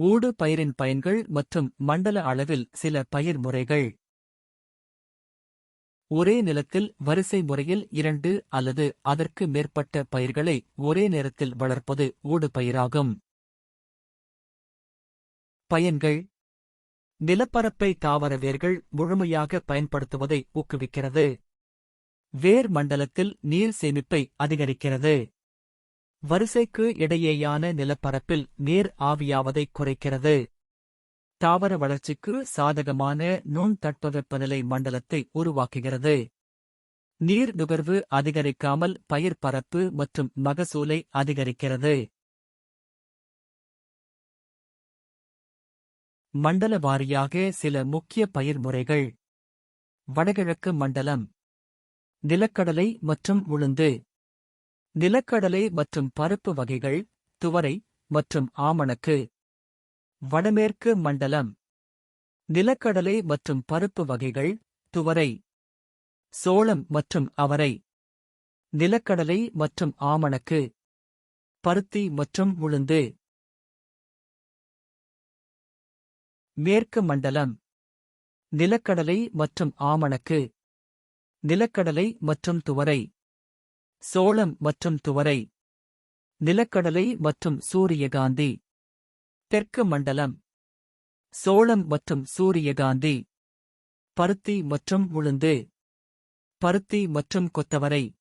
ஊடு பயிரின் பயன்கள் மற்றும் மண்டல அளவில் சில பயிர் முறைகள். ஒரே நிலத்தில் வரிசை முறையில் இரண்டு அல்லது அதற்கு மேற்பட்ட பயிர்களை ஒரே நேரத்தில் வளர்ப்பது ஊடு பயிராகும். பயன்கள். நிலப்பரப்பை தாவர வேர்கள் முழுமையாக பயன்படுத்துவதை ஊக்குவிக்கிறது. வேர் மண்டலத்தில் நீர் சேமிப்பை அதிகரிக்கிறது. வரிசைக்கு இடையேயான நிலப்பரப்பில் நீர் ஆவியாவதை குறைக்கிறது. தாவர வளர்ச்சிக்கு சாதகமான நுண் தட்பவெப்பநிலை மண்டலத்தை உருவாக்குகிறது. நீர் நுகர்வு அதிகரிக்காமல் பயிர் பரப்பு மற்றும் மகசூலை அதிகரிக்கிறது. மண்டல வாரியாக சில முக்கிய பயிர் முறைகள். வடகிழக்கு மண்டலம். நிலக்கடலை மற்றும் உளுந்து. நிலக்கடலை மற்றும் பருப்பு வகைகள் துவரை மற்றும் ஆமணக்கு. வடமேற்கு மண்டலம். நிலக்கடலை மற்றும் பருப்பு வகைகள் துவரை. சோளம் மற்றும் அவரை. நிலக்கடலை மற்றும் ஆமணக்கு. பருத்தி மற்றும் உளுந்து. மேற்கு மண்டலம். நிலக்கடலை மற்றும் ஆமணக்கு. நிலக்கடலை மற்றும் துவரை. சோளம் மற்றும் துவரை நிலக்கடலை மற்றும் சூரியகாந்தி தெற்கு மண்டலம் சோளம் மற்றும் சூரியகாந்தி பருத்தி மற்றும் உளுந்து பருத்தி மற்றும் கொத்தவரை.